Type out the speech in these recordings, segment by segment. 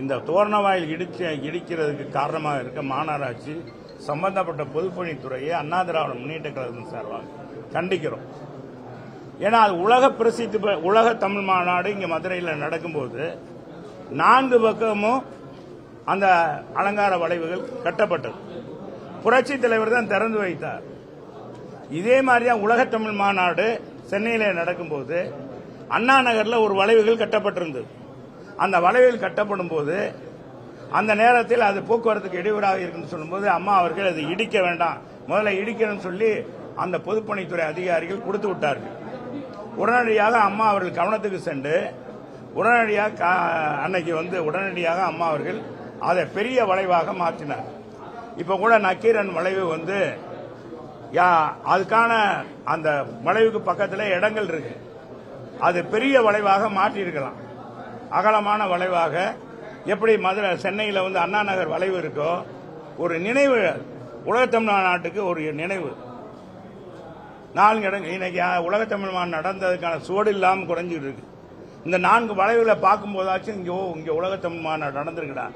இந்த தோரண வாயில் இடிச்ச இடிக்கிறதுக்கு காரணமாக இருக்க மாநகராட்சி சம்பந்தப்பட்ட பொதுப்பணித்துறையை அண்ணா திராவிட முன்னேற்ற கழகம் சார்பாக கண்டிக்கிறோம். ஏன்னா அது உலக பிரசித்தி உலக தமிழ் மாநாடு இங்க மதுரையில் நடக்கும்போது நான்கு பக்கமும் அந்த அலங்கார வளைவுகள் கட்டப்பட்டது. புரட்சி தலைவர் தான் திறந்து வைத்தார். இதே மாதிரி தான் உலக தமிழ் மாநாடு சென்னையில் நடக்கும்போது அண்ணா நகர்ல ஒரு வளைவுகள் கட்டப்பட்டிருந்தது. அந்த வளைவுகள் கட்டப்படும் போது அந்த நேரத்தில் அது போக்குவரத்துக்கு இடையூறாக இருக்குன்னு சொல்லும்போது அம்மா அவர்கள் அது இடிக்க வேண்டாம். முதல்ல இடிக்கணும்னு சொல்லி அந்த பொதுப்பணித்துறை அதிகாரிகள் கொடுத்து விட்டார்கள். உடனடியாக அம்மா அவர்கள் கவனத்துக்கு சென்று உடனடியாக கா- அன்னைக்கு வந்து உடனடியாக அம்மா அவர்கள் அதை பெரிய வளைவாக மாற்றினார் இப்போ கூட நக்கீரன் வளைவு வந்து யா அதுக்கான அந்த வளைவுக்கு பக்கத்தில் இடங்கள் இருக்கு. அது பெரிய வளைவாக மாற்றியிருக்கலாம். அகலமான வளைவாக. எப்படி மதுரை சென்னையில் வந்து அண்ணா நகர் வளைவு இருக்கோ ஒரு நினைவு உலகத்தமிழ் நாட்டுக்கு ஒரு நினைவு. நான்கு இடங்கள் இன்னைக்கு உலகத்தமிழ் மாநாடு நடந்ததுக்கான சுவடு இல்லாமல் குறைஞ்சிட்டு இருக்கு இந்த நான்கு வளைவுகளை பார்க்கும்போதாச்சும் இங்கே ஓ இங்கே உலகத்தமிழ் மாநாடு நடந்திருக்குடா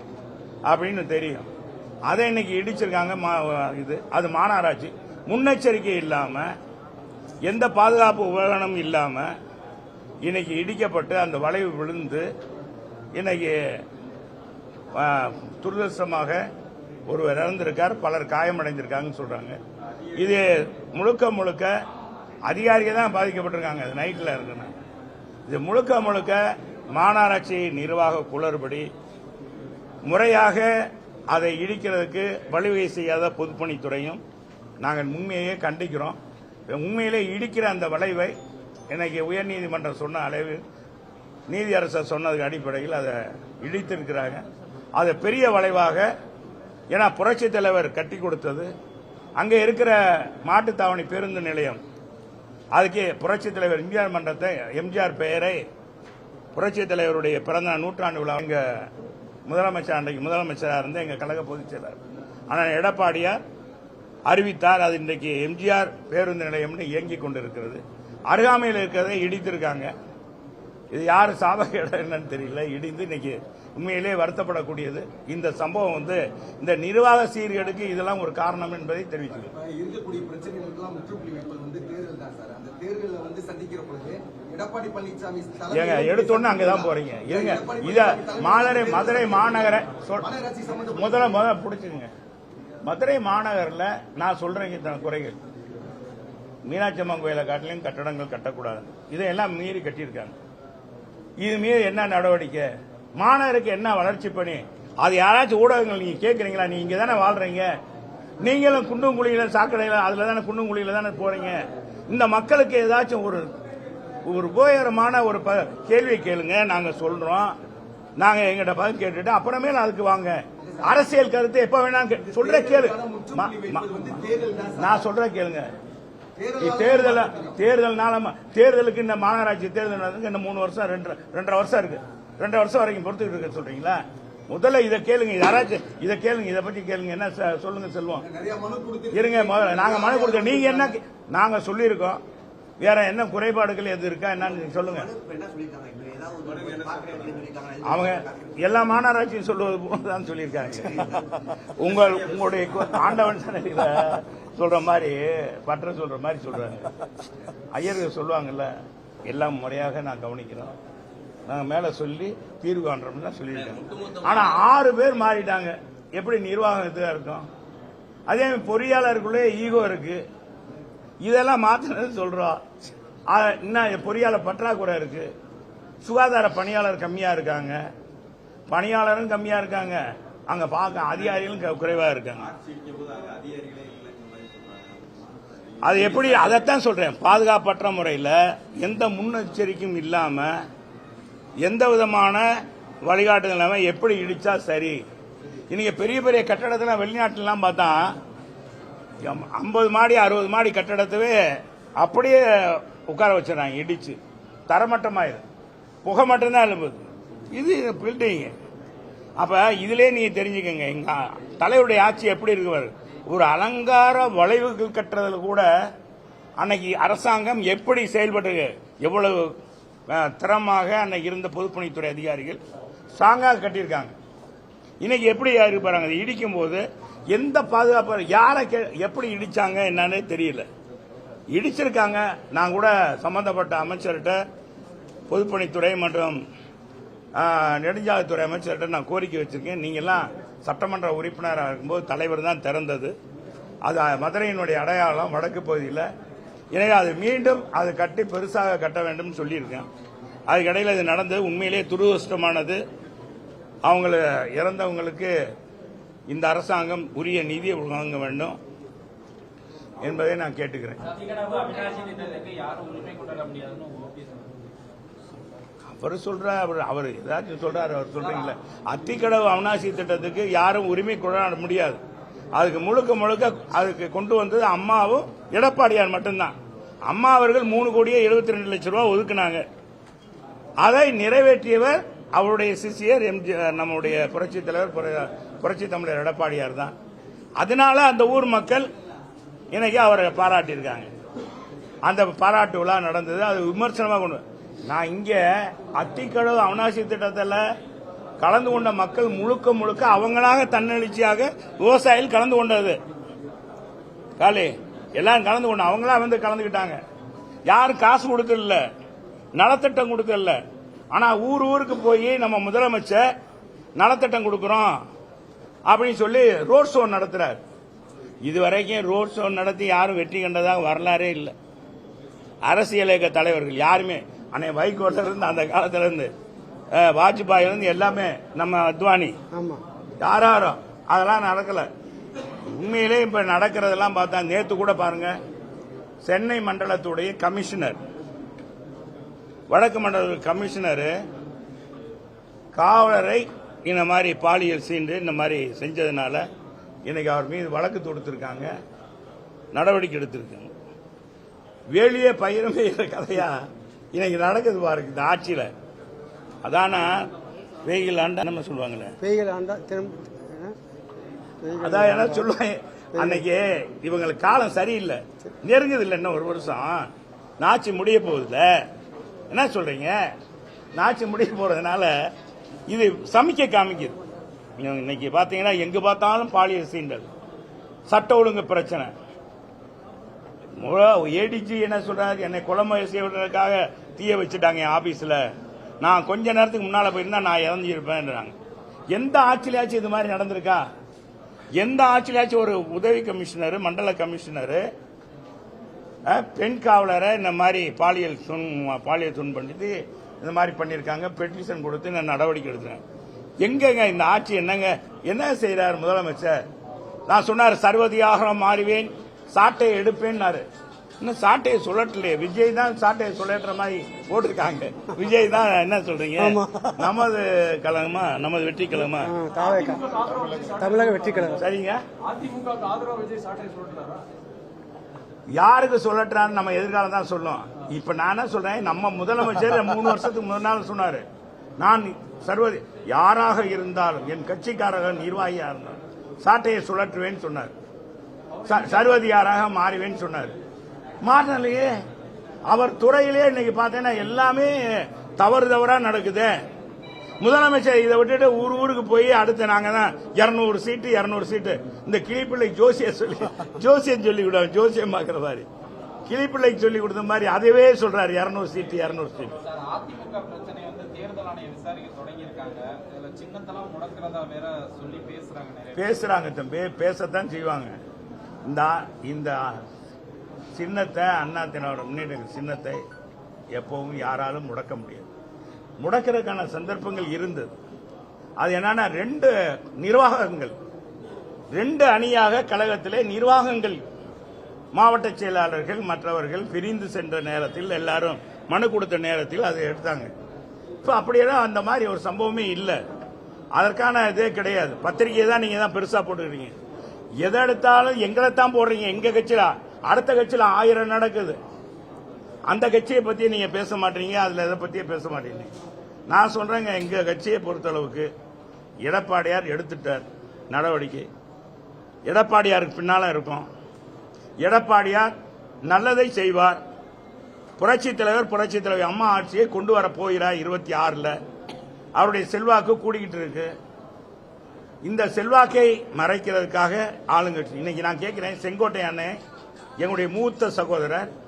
அப்படின்னு தெரியும். அதை இன்னைக்கு இடிச்சிருக்காங்க மா- இது அது மாநகராட்சி. முன்னெச்சரிக்கை இல்லாமல் எந்த பாதுகாப்பு உபகரணம் இல்லாமல் இன்னைக்கு இடிக்கப்பட்டு அந்த வளைவு விழுந்து இன்னைக்கு துரதிருஷ்டமாக ஒருவர் இறந்திருக்கார் பலர் காயமடைந்திருக்காங்கன்னு சொல்றாங்க. இது முழுக்க முழுக்க அதிகாரிகள் தான் பாதிக்கப்பட்டிருக்காங்க அது நைட்டில் இருக்குன்னு இது முழுக்க முழுக்க மாநகராட்சி நிர்வாக குளறுபடி. முறையாக அதை இடிக்கிறதுக்கு வழிவகை செய்யாத பொதுப்பணித்துறையும் நாங்கள் உண்மையே கண்டிக்கிறோம். உண்மையிலே இடிக்கிற அந்த வளைவை இன்னைக்கு உயர்நீதிமன்றம் சொன்ன அளவு நீதியரசர் சொன்னதுக்கு அடிப்படையில் அதை இடித்திருக்கிறாங்க. அது பெரிய வளைவாக ஏன்னா புரட்சி தலைவர் கட்டி கொடுத்தது. அங்கே இருக்கிற மாட்டுத்தாவணி பேருந்து நிலையம். அதுக்கு புரட்சி தலைவர் எம்ஜிஆர் மன்றத்தை எம்ஜிஆர் பெயரை புரட்சி தலைவருடைய பிறந்த நாள் நூற்றாண்டு விழா இங்க முதலமைச்சர் அன்றைக்கு முதலமைச்சராக இருந்து எங்கள் கழக பொதுச் செயலர் ஆனால் எடப்பாடியார் அறிவித்தார். அது இன்றைக்கு எம்ஜிஆர் பேருந்து நிலையம்னு இயங்கிக் கொண்டிருக்கிறது. அருகாமையில் இருக்கிறதை இடித்திருக்காங்க. இது யார் சாதக இடம் என்னன்னு தெரியல. இடிந்து இன்னைக்கு உண்மையிலே வருத்தப்படக்கூடியது. இந்த சம்பவம் வந்து இந்த நிர்வாக சீர்கேடுக்கு இதெல்லாம் ஒரு காரணம் என்பதை தெரிவித்துள்ளது இருக்கக்கூடிய பிரச்சனைகளுக்கெல்லாம் முற்றுப்புள்ளி வைப்பது வந்து தேர்தல் தான் சார். அந்த தேர்தலில் வந்து சந்திக்கிற பொழுது எடப்பாடி பழனிசாமி ஏங்க எடுத்தோன்னு அங்கதான் போறீங்க. இருங்க எடப்பாடி இத மதுரை மதுரை மாநகர முதல்ல முதல்ல பிடிச்சுங்க மதுரை மாநகரில் நான் சொல்றேங்க இத்தனை குறைகள். மீனாட்சி அம்மன் கோயிலை காட்டிலையும் கட்டடங்கள் கட்டக்கூடாது. இதையெல்லாம் மீறி கட்டியிருக்காங்க. இது மீறி என்ன நடவடிக்கை? மாநகருக்கு என்ன வளர்ச்சி பணி? அது யாராச்சும் ஊடகங்கள் நீங்க கேட்குறீங்களா நீங்க தானே வாழ்றீங்க. நீங்களும் குண்டும் குழியில சாக்கடையில அதுல தானே குண்டும் குழியில தானே போறீங்க. இந்த மக்களுக்கு ஏதாச்சும் ஒரு ஒரு உபயோகரமான ஒரு ப- கேளுங்க. நாங்க சொல்றோம். நாங்க எங்கிட்ட பதில் கேட்டுட்டு நான் அதுக்கு வாங்க. அரசியல் கருத்து எப்ப வேணா கே- சொல்ற கேளு. நான் சொல்ற கேளுங்க. தேர்தல் தேர்தல்னால தேர்தலுக்கு இந்த மாநகராட்சி தேர்தல் நடந்ததுக்கு இன்னும் மூணு வருஷம் ரெண்டு ரெண்டரை வருஷம் இருக்கு. ரெண்டரை வருஷம் வரைக்கும் பொறுத்துக்கிட்டு இருக்க சொல்றீங்களா? முதல்ல இதை கேளுங்க. யாராச்சும் இதை கேளுங்க. இதை பத்தி கேளுங்க. என்ன சொல்லுங்க செல்வம். இருங்க முதல்ல. நாங்க மனு கொடுத்த நீங்க என்ன நாங்க சொல்லியிருக்கோம். வேற என்ன குறைபாடுகள் எது இருக்கா? என்னன்னு சொல்லுங்க. அவங்க எல்லா மாநகராட்சியும் சொல்வது போலதான் சொல்லியிருக்காங்க. உங்கள் உங்களுடைய கு- ஆண்டவன் சன்னதியில சொல்ற மாதிரி பற்ற சொல்ற மாதிரி சொல்றாங்க. ஐயர்கள் சொல்லுவாங்கல்ல எல்லாம் முறையாக நான் கவனிக்கிறோம். நாங்க மேல சொல்லி தீர்வு காண்றோம்னு தான் சொல்லியிருக்காங்க. ஆனா ஆறு பேர் மாறிட்டாங்க. எப்படி நிர்வாகம் இதுவா இருக்கும்? அதே மாதிரி பொறியாளருக்குள்ளே ஈகோ இருக்கு. இதெல்லாம் மாத்தினது சொல்றோம் இன்னும் பொறியாளர் பற்றாக்குறை இருக்கு. சுகாதார பணியாளர் கம்மியா இருக்காங்க. பணியாளரும் கம்மியா இருக்காங்க. அங்க பார்க்க அதிகாரிகளும் க- குறைவா இருக்காங்க. அது எப்படி அதைத்தான் சொல்றேன். பாதுகாப்பற்ற முறையில் எந்த முன்னெச்சரிக்கையும் இல்லாம எந்த விதமான வழிகாட்டுதல் இல்லாமல் எப்படி இடிச்சா சரி. இன்னைக்கு பெரிய பெரிய கட்டடத்தெல்லாம் வெளிநாட்டிலலாம் பார்த்தா ஐம்பது மாடி அறுபது மாடி கட்டடத்தவே அப்படியே உட்கார வச்சிடறாங்க இடிச்சு. தரமட்டமாயிரு. புகை மட்டும்தான் எழுப்புது இது பில்டிங் அப்ப இதுலயே நீங்க தெரிஞ்சுக்கங்க எங்க தலைவருடைய ஆட்சி எப்படி இருக்குவாரு ஒரு அலங்கார வளைவுகள் கட்டுறதுல கூட அன்னைக்கு அரசாங்கம் எப்படி செயல்பட்டு எவ்வளவு திறமாக அன்னைக்கு இருந்த பொதுப்பணித்துறை அதிகாரிகள் ஸ்ட்ராங்காக கட்டியிருக்காங்க. இன்னைக்கு எப்படி இருக்கு பாருங்க இடிக்கும் போது எந்த பாதுகாப்பு யாரை கே- எப்படி இடிச்சாங்க என்னன்னே தெரியல. இடிச்சிருக்காங்க. நான் கூட சம்பந்தப்பட்ட அமைச்சர்கிட்ட பொதுப்பணித்துறை மற்றும் நெடுஞ்சாலைத்துறை அமைச்சர்கிட்ட நான் கோரிக்கை வச்சிருக்கேன். நீங்கெல்லாம் சட்டமன்ற உறுப்பினராக இருக்கும்போது தலைவர் தான் திறந்தது. அது மதுரையினுடைய அடையாளம் வடக்கு பகுதியில். எனவே அது மீண்டும் அது கட்டி பெருசாக கட்ட வேண்டும் சொல்லியிருக்கேன். அதுக்கிடையில் இது நடந்தது. உண்மையிலேயே துரதிருஷ்டமானது. அவங்கள இறந்தவங்களுக்கு இந்த அரசாங்கம் உரிய நிதியை வழங்க வேண்டும் என்பதை நான் கேட்டுக்கிறேன். யாரும் அவர் சொல்ற அவர் அவர் ஏதாச்சும் சொல்றாரு அவர் சொல்றீங்களே. அத்திக்கடவு அவனாசி திட்டத்துக்கு யாரும் உரிமை கொண்டாட முடியாது. அதுக்கு முழுக்க முழுக்க அதுக்கு கொண்டு வந்தது அம்மாவும் எடப்பாடியார் மட்டும்தான். அம்மா அவர்கள் மூணு கோடியே எழுபத்தி ரெண்டு லட்சம் ரூபாய் ஒதுக்குனாங்க. அதை நிறைவேற்றியவர் அவருடைய சிசியர் எம்ஜி நம்முடைய புரட்சி தலைவர் புரட்சி தமிழர் எடப்பாடியார் தான். அதனால அந்த ஊர் மக்கள் இன்னைக்கு அவரை பாராட்டியிருக்காங்க. அந்த பாராட்டு விழா நடந்தது அது விமர்சனமாக கொண்டு நான் இங்கே அத்திக்கடவு அவனாசி திட்டத்தில் கலந்து கொண்ட மக்கள் முழுக்க முழுக்க அவங்களாக தன்னெழுச்சியாக விவசாயிகள் கலந்து கொண்டது. காலி எல்லாரும் கலந்து கொண்டு அவங்களா வந்து கலந்துக்கிட்டாங்க. யாரும் காசு கொடுக்கல நலத்திட்டம் கொடுக்கல ஆனா ஊர் ஊருக்கு போய் நம்ம முதலமைச்சர் நலத்திட்டம் கொடுக்கிறோம். அப்படின்னு சொல்லி ரோட் ஷோ நடத்துறாரு. இதுவரைக்கும் ரோட் ஷோ நடத்தி யாரும் வெற்றி கண்டதாக வரலாறே இல்லை. அரசியல் இயக்க தலைவர்கள் யாருமே அன்னை வைகோல இருந்து அந்த காலத்துல இருந்து வாஜ்பாயில இருந்து எல்லாமே நம்ம அத்வானி. ஆமா. யாராரும் அதெல்லாம் நடக்கல. உண்மையிலே இப்ப நடக்கிறதெல்லாம் பார்த்தா நேத்து கூட பாருங்க சென்னை மண்டலத்துடைய கமிஷனர் வடக்கு மண்டல கமிஷனர் காவலரை இந்த மாதிரி பாலியல் சீண்டு இந்த மாதிரி செஞ்சதுனால இன்னைக்கு அவர் மீது வழக்கு தொடுத்திருக்காங்க. நடவடிக்கை எடுத்திருக்காங்க. வேலியே பயிரும் கதையா இன்னைக்கு நடக்குது பாருங்க இந்த ஆட்சியில. அதானா வெயில் ஆண்டா நம்ம சொல்லுவாங்களே? பேய்கள் ஆண்டா திரும்ப என்ன? பேய்கள் அதான் என்ன சொல்லுவேன் அன்னைக்கு இவங்களுக்கு காலம் சரியில்லை. நெருங்குது இல்லை இன்னும் ஒரு வருஷம். நாச்சி முடிய போகுதுல என்ன சொல்றீங்க? நாச்சி முடிய போறதுனால இது சமிக்க காமிக்குது. இன்னைக்கு பாத்தீங்கன்னா எங்க பார்த்தாலும் பாலியல் சீண்டல் சட்ட ஒழுங்கு பிரச்சனை. ஏடிஜி என்ன சொல்றாரு? என்னை குழம்பு செய்வதற்காக தீய வச்சுட்டாங்க என் ஆபீஸ்ல. நான் கொஞ்ச நேரத்துக்கு முன்னால போயிருந்தா நான் இறந்துருப்பேன்றாங்க. எந்த ஆட்சியிலாச்சும் இது மாதிரி நடந்திருக்கா? எந்த ஆட்சியிலாச்சும் ஒரு உதவி கமிஷனர் மண்டல கமிஷனர் பெண் காவலரை இந்த மாதிரி பாலியல் துன் பாலியல் துன் இந்த மாதிரி பண்ணியிருக்காங்க. பெட்டிஷன் கொடுத்து நான் நடவடிக்கை எடுத்தேன் எங்கங்க இந்த ஆட்சி என்னங்க? என்ன செய்யறாரு முதலமைச்சர்? நான் சொன்னார் சர்வதியாக மாறுவேன் சாட்டையை எடுப்பேன்னாரு. இன்னும் சாட்டையை சுழட்டலையே விஜய் தான் சாட்டையை சுழற்ற மாதிரி போட்டிருக்காங்க. விஜய் தான் என்ன சொல்றீங்க? ஆமா. நமது கழகமா? நமது வெற்றி கழகமா தமிழக வெற்றி கழகம் சரிங்க. அதிமுக ஆதரவா விஜய் சாட்டை சொல்றாரா யாருக்கு சொல்லட்டான்னு நம்ம எதிர்காலம் தான் சொல்லும். இப்ப நான் என்ன சொல்றேன் நம்ம முதலமைச்சர் மூணு வருஷத்துக்கு முன்னால சொன்னாரு. நான் சர்வதி யாராக இருந்தாலும் என் கட்சிக்காரர்கள் நிர்வாகியா இருந்தாலும் சாட்டையை சுழற்றுவேன்னு சொன்னார். ச- மாறுவேன்னு சொன்னார். மாறினாலேயே அவர் துறையிலே இன்னைக்கு பார்த்தீங்கன்னா எல்லாமே தவறு தவறா நடக்குது. முதலமைச்சர் இதை விட்டுட்டு ஊர் ஊருக்கு போய் அடுத்து நாங்க தான் இருநூறு சீட்டு இருநூறு சீட்டு. இந்த கிளிப்பிள்ளை ஜோசிய சொல்லி ஜோசியம் சொல்லி விடுவாங்க ஜோசியம் பார்க்கிற மாதிரி. கிளிப்பிள்ளைக்கு சொல்லி கொடுத்த மாதிரி அதுவே சொல்றாரு இருநூறு சீட்டு இருநூறு சீட்டு. அதிமுக பிரச்சனை வந்து தேர்தல் ஆணையம் விசாரிக்க தொடங்கியிருக்காங்க. இதுல சின்னத்தெல்லாம் முடக்கிறதா வேற சொல்லி பேசுறாங்க நிறைய பேர். பேசுறாங்க தம்பி பேசத்தான் செய்வாங்க. இந்த இந்த சின்னத்தை அண்ணா தினோட முன்னேற்ற சின்னத்தை எப்பவும் யாராலும் முடக்க முடியாது. முடக்கிறதுக்கான சந்தர்ப்பங்கள் இருந்தது. அது என்னன்னா ரெண்டு நிர்வாகங்கள் ரெண்டு அணியாக கழகத்திலே நிர்வாகங்கள் மாவட்ட செயலாளர்கள் மற்றவர்கள் பிரிந்து சென்ற நேரத்தில் எல்லாரும் மனு கொடுத்த நேரத்தில் அதை எடுத்தாங்க. இப்போ அப்படியெல்லாம் அந்த மாதிரி ஒரு சம்பவமே இல்லை. அதற்கான இதே கிடையாது. பத்திரிகையை தான் நீங்க தான் பெருசா போட்டுக்கிறீங்க. எதை எடுத்தாலும் எங்களை தான் போடுறீங்க. எங்க கட்சியில அடுத்த கட்சியில ஆயிரம் நடக்குது. அந்த கட்சியை பத்தி நீங்க பேச மாட்டீங்க அதுல எதை பத்தியே பேச மாட்டீங்க. நான் சொல்றேங்க எங்க கட்சியை பொறுத்தளவுக்கு எடப்பாடியார் எடுத்துட்டார் நடவடிக்கை. எடப்பாடியாருக்கு பின்னால இருக்கும். எடப்பாடியார் நல்லதை செய்வார். புரட்சி தலைவர் புரட்சி தலைவர் அம்மா ஆட்சியை கொண்டு வர போகிறார் இருபத்தி ஆறுல. அவருடைய செல்வாக்கு கூடிக்கிட்டு இருக்கு. இந்த செல்வாக்கை மறைக்கிறதுக்காக ஆளுங்கட்சி இன்னைக்கு நான் கேட்கிறேன் செங்கோட்டை அண்ணன் எங்களுடைய மூத்த சகோதரர்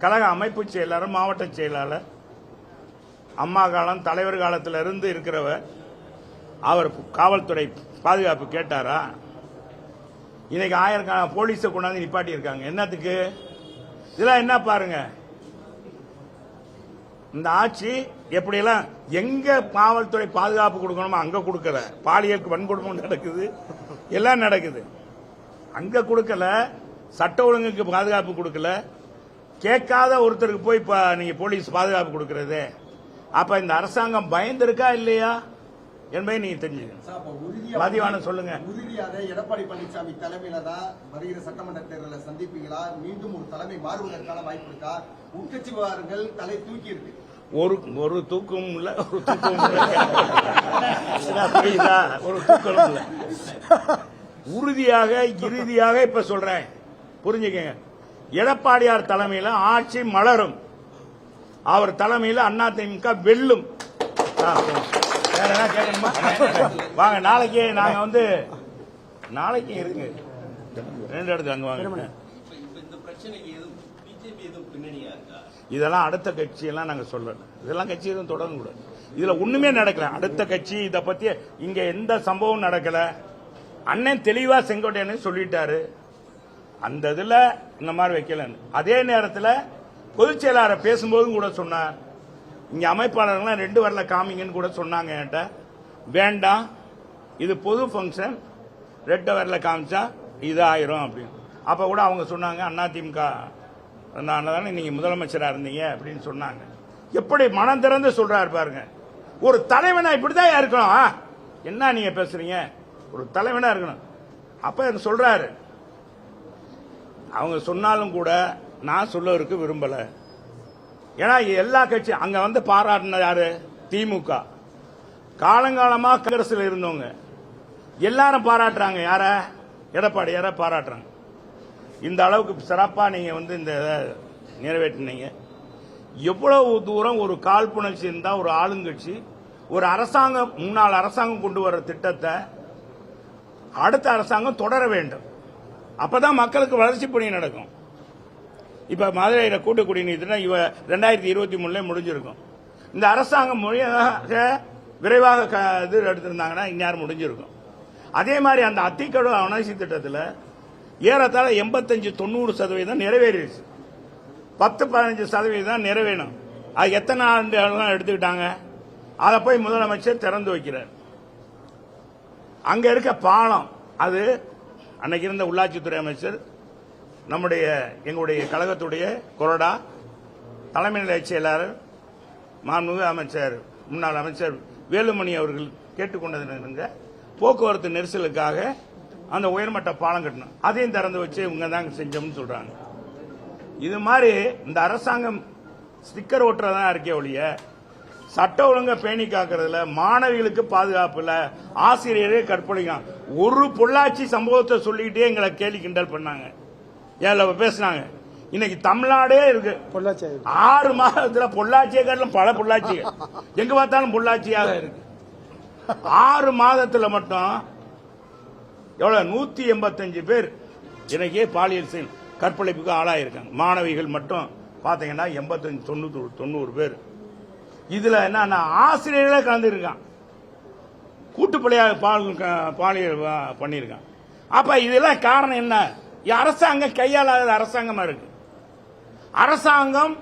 கழக அமைப்பு செயலாளர் மாவட்ட செயலாளர் அம்மா காலம் தலைவர் காலத்தில் இருந்து இருக்கிறவர் அவர் காவல்துறை பாதுகாப்பு கேட்டாரா? இன்னைக்கு ஆயிரக்கணக்கான போலீஸை கொண்டாந்து நிப்பாட்டி இருக்காங்க என்னத்துக்கு? இதெல்லாம் என்ன பாருங்க? இந்த ஆட்சி எப்படியெல்லாம் எங்க காவல்துறை பாதுகாப்பு கொடுக்கணுமோ அங்க கொடுக்கல. பாலியல் வன்கொடுமை நடக்குது. எல்லாம் நடக்குது. அங்க கொடுக்கல. சட்ட ஒழுங்குக்கு பாதுகாப்பு கொடுக்கல. கேட்காத ஒருத்தருக்கு போய் இப்ப நீங்க போலீஸ் பாதுகாப்பு கொடுக்கறது. அப்ப இந்த அரசாங்கம் பயந்திருக்கா இல்லையா என்பதை நீங்க தெரிஞ்சுக்கணும். மதிவானம் சொல்லுங்க. உறுதியாக எடப்பாடி பழனிசாமி தலைமையில தான் வருகிற சட்டமன்ற தேர்தலை சந்திப்பீங்களா? மீண்டும் ஒரு தலைமை மாறுவதற்கான வாய்ப்பு இருக்கா? உட்கட்சி விவகாரங்கள் தலை தூக்கி இருக்கு. ஒரு ஒரு தூக்கம் இல்ல ஒரு தூக்கம் புரியுதா? ஒரு தூக்கம் இல்ல. உறுதியாக இறுதியாக இப்ப சொல்றேன். புரிஞ்சுக்கங்க. எடப்பாடியார் தலைமையில ஆட்சி மலரும். அவர் தலைமையில அதிமுக வெல்லும். வேற என்ன கேட்கணுமா? வாங்க நாளைக்கு நாங்க வந்து நாளைக்கு இருங்க. ரெண்டு இடத்துல அங்க வாங்க. இதெல்லாம் அடுத்த கட்சி எல்லாம் நாங்க சொல்லல. இதெல்லாம் கட்சி எதுவும் தொடங்க கூடாது இதுல ஒண்ணுமே நடக்கல. அடுத்த கட்சி இத பத்தி இங்க எந்த சம்பவம் நடக்கல. அண்ணன் தெளிவா செங்கோட்டையன் சொல்லிட்டாரு. அந்த இதுல இந்த மாதிரி வைக்கலன்னு அதே நேரத்தில் பொதுச் செயலாளர் பேசும்போதும் கூட சொன்னார். இங்க அமைப்பாளர்கள்லாம் ரெண்டு வரல காமிங்கன்னு கூட சொன்னாங்க என்கிட்ட. வேண்டாம் இது பொது ஃபங்க்ஷன் ரெட் வரல காமிச்சா இது ஆயிரும் அப்படின்னு. அப்ப கூட அவங்க சொன்னாங்க அதிமுக தானே நீங்க முதலமைச்சராக இருந்தீங்க அப்படின்னு சொன்னாங்க. எப்படி மனம் திறந்து சொல்றாரு பாருங்க. ஒரு தலைவனா இப்படிதான் இருக்கணும். என்ன நீங்க பேசுறீங்க? ஒரு தலைவனா இருக்கணும். அப்ப சொல்றாரு அவங்க சொன்னாலும் கூட நான் சொல்லவருக்கு விரும்பல. ஏன்னா எல்லா கட்சி அங்க வந்து பாராட்டின யாரு? திமுக. காலங்காலமா காங்கிரஸ்ல இருந்தவங்க. எல்லாரும் பாராட்டுறாங்க. யார? எடப்பாடி யார பாராட்டுறாங்க. இந்த அளவுக்கு சிறப்பா நீங்க வந்து இந்த இதை நிறைவேற்றினீங்க. எவ்வளவு தூரம் ஒரு காழ்ப்புணர்ச்சி இருந்தா ஒரு ஆளுங்கட்சி ஒரு அரசாங்கம் முன்னாள் அரசாங்கம் கொண்டு வர திட்டத்தை அடுத்த அரசாங்கம் தொடர வேண்டும். அப்பதான் மக்களுக்கு வளர்ச்சி பணி நடக்கும். இப்ப மதுரையில கூட்டு குடிநீர் திட்டம் இவ ரெண்டாயிரத்தி இருபத்தி மூணுல முடிஞ்சிருக்கும். இந்த அரசாங்கம் மொழியாக விரைவாக க- இது எடுத்திருந்தாங்கன்னா இந்நேரம் முடிஞ்சிருக்கும். அதே மாதிரி அந்த அத்திக்கடு அணாசி திட்டத்தில் ஏறத்தாழ எண்பத்தஞ்சு தொண்ணூறு சதவீதம் நிறைவேறிடுச்சு. பத்து பதினஞ்சு சதவீதம் தான் நிறைவேணும் அது எத்தனை ஆண்டுகள்லாம் எடுத்துக்கிட்டாங்க? அதை போய் முதலமைச்சர் திறந்து வைக்கிறார். அங்க இருக்க பாலம் அது அன்னைக்கு இருந்த உள்ளாட்சித்துறை அமைச்சர் நம்முடைய எங்களுடைய கழகத்துடைய கொறடா தலைமை நிலைய செயலாளர் மாண்புமிகு அமைச்சர் முன்னாள் அமைச்சர் வேலுமணி அவர்கள் கேட்டுக்கொண்டதுங்க போக்குவரத்து நெரிசலுக்காக அந்த உயர்மட்ட பாலம் கட்டணும். அதையும் திறந்து வச்சு இவங்க தான் செஞ்சோம்னு சொல்றாங்க. இது மாதிரி இந்த அரசாங்கம் ஸ்டிக்கர் ஒட்டுறதா இருக்கே ஒழிய சட்ட ஒழுங்க பேணி காக்கிறதுல மாணவிகளுக்கு பாதுகாப்பு இல்லை ஆசிரியரே கற்பழிக்கலாம் ஒரு பொள்ளாச்சி சம்பவத்தை சொல்லிக்கிட்டே எங்களை கேலி கிண்டல் பண்ணாங்க. ஏன்ல பேசினாங்க. இன்னைக்கு தமிழ்நாடே இருக்கு. பொள்ளாச்சி ஆறு மாதத்துல பொள்ளாச்சியை காட்டிலும் பல பொள்ளாச்சிகள். எங்க பார்த்தாலும் பொள்ளாச்சியாக இருக்கு. ஆறு மாதத்துல மட்டும் எவ்வளவு? நூத்தி எண்பத்தஞ்சு பேர் இன்னைக்கு பாலியல் செயல் கற்பழிப்புக்கு ஆளாயிருக்காங்க. மாணவிகள் மட்டும் பாத்தீங்கன்னா எண்பத்தஞ்சு தொண்ணூறு தொண்ணூறு பேர். இதுல என்னன்னா ஆசிரியர்களே கலந்துருக்கான் கூட்டுப்படையா பால் க- பாலியல் பண்ணியிருக்கான். அப்ப இதெல்லாம் காரணம் என்ன? அரசாங்கம் கையாளாத அரசாங்கமா இருக்கு. அரசாங்கம்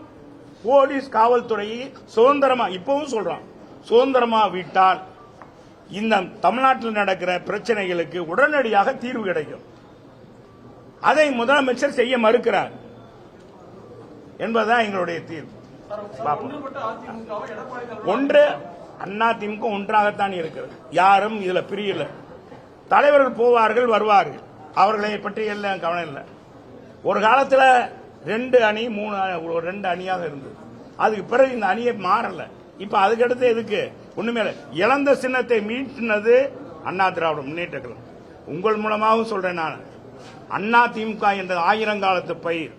போலீஸ் காவல்துறை சுதந்திரமா இப்பவும் சொல்றோம் சுதந்திரமா விட்டால் இந்த தமிழ்நாட்டில் நடக்கிற பிரச்சனைகளுக்கு உடனடியாக தீர்வு கிடைக்கும். அதை முதலமைச்சர் செய்ய மறுக்கிறார் என்பதுதான் எங்களுடைய தீர்வு. ஒன்று அண்ணா திமுக ஒன்றாகத்தான் இருக்கிறது. யாரும் இதுல பிரியல. தலைவர்கள் போவார்கள் வருவார்கள். அவர்களை பற்றி எல்லாம் கவனம் இல்லை. ஒரு காலத்தில் ரெண்டு அணி மூணு ஒரு ரெண்டு அணியாக இருந்தது. அதுக்கு பிறகு இந்த அணியை மாறல. இப்ப அதுக்கடுத்து எதுக்கு? ஒண்ணுமே இல்லை. இழந்த சின்னத்தை மீட்டினது அண்ணா திராவிட முன்னேற்ற கழகம். உங்கள் மூலமாகவும் சொல்றேன் நான். அண்ணா திமுக என்ற ஆயிரங்காலத்து பயிர்.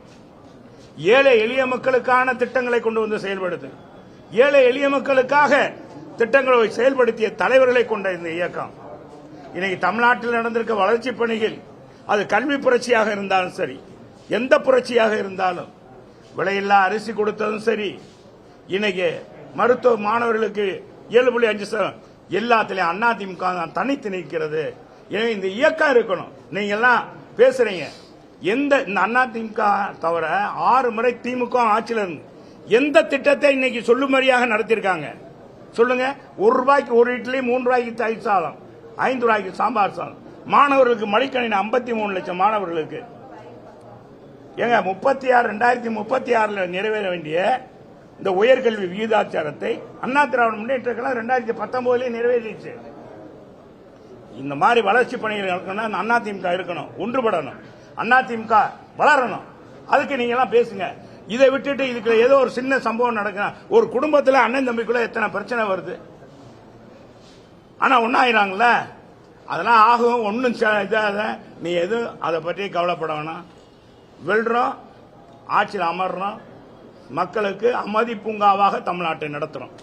ஏழை எளிய மக்களுக்கான திட்டங்களை கொண்டு வந்து செயல்படுது. ஏழை எளிய மக்களுக்காக திட்டங்களை செயல்படுத்திய தலைவர்களை கொண்ட இந்த இயக்கம். இன்னைக்கு தமிழ்நாட்டில் நடந்திருக்க வளர்ச்சி பணிகள் அது கல்வி புரட்சியாக இருந்தாலும் சரி எந்த புரட்சியாக இருந்தாலும் விலையில்லா அரிசி கொடுத்ததும் சரி இன்னைக்கு மருத்துவ மாணவர்களுக்கு ஏழு புள்ளி அஞ்சு சதவீதம் எல்லாத்திலையும் அதிமுக தான் தனித்து நிற்கிறது. எனவே இந்த இயக்கம் இருக்கணும். நீங்க எல்லாம் பேசுறீங்க. எந்த இந்த அதிமுக தவிர ஆறு முறை திமுக ஆட்சியில் இருந்து எந்த திட்டத்தை இன்னைக்கு சொல்லும்படியாக நடத்தியிருக்காங்க? சொல்லுங்க ஒரு ரூபாய்க்கு ஒரு இட்லி மூன்று ரூபாய்க்கு தயிர் சாதம் ஐந்து ரூபாய்க்கு சாம்பார் சாதம். மாணவர்களுக்கு மடிக்கணினி ஐம்பத்தி மூணு லட்சம் மாணவர்களுக்கு. ஏங்க முப்பத்தி ஆறு ரெண்டாயிரத்தி முப்பத்தி ஆறுல நிறைவேற வேண்டிய இந்த உயர்கல்வி விகிதாச்சாரத்தை அண்ணா திராவிட முன்னேற்ற கழகம் ரெண்டாயிரத்தி பத்தொன்பதுலயே நிறைவேறிச்சு. இந்த மாதிரி வளர்ச்சி பணிகள் நடக்கணும்னா அதிமுக இருக்கணும் ஒன்றுபடணும். அதிமுக வளரணும். அதுக்கு நீங்க எல்லாம் பேசுங்க. இதை விட்டுட்டு இதுக்கு ஏதோ ஒரு சின்ன சம்பவம் நடக்கும் ஒரு குடும்பத்தில் அண்ணன் தம்பிக்குள்ள எத்தனை பிரச்சனை வருது? ஆனா ஒன்னாயிராங்கள அதெல்லாம் ஆகும் ஒன்றும் இதாத நீ எதுவும் அதை பற்றி கவலைப்பட வேணாம். வெல்றோம் ஆட்சியில் அமர்றோம். மக்களுக்கு அமைதி பூங்காவாக தமிழ்நாட்டை நடத்துறோம்.